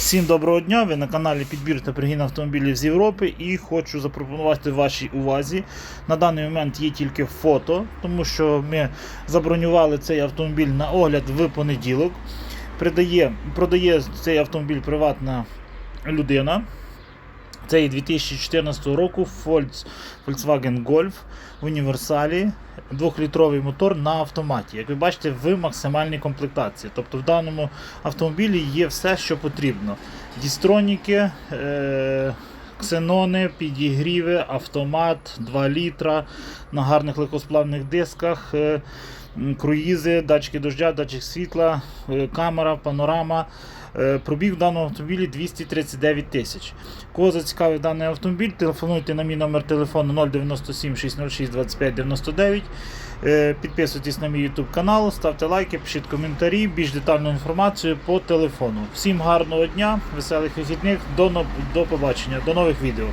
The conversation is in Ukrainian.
Всім доброго дня! Ви на каналі Підбір та пригін автомобілів з Європи і хочу запропонувати вашій увазі. На даний момент є тільки фото, тому що ми забронювали цей автомобіль на огляд в понеділок. Придає, продає цей автомобіль приватна людина. Це є 2014 року Volks- Volkswagen Golf в універсалі, 2-літровий мотор на автоматі. Як ви бачите, в максимальній комплектації. Тобто в даному автомобілі є все, що потрібно. Дістроніки, е- ксенони, підігріви, автомат, 2 літра на гарних легкосплавних дисках. Круїзи, датчики дождя, датчик світла, е, камера, панорама. Е, Пробіг в даному автомобілі 239 тисяч. Кого зацікавив даний автомобіль, телефонуйте на мій номер телефону 097 606 25 99. Е, Підписуйтесь на мій YouTube канал, ставте лайки, пишіть коментарі, більш детальну інформацію по телефону. Всім гарного дня, веселих вихідних, до, до побачення, до нових відео.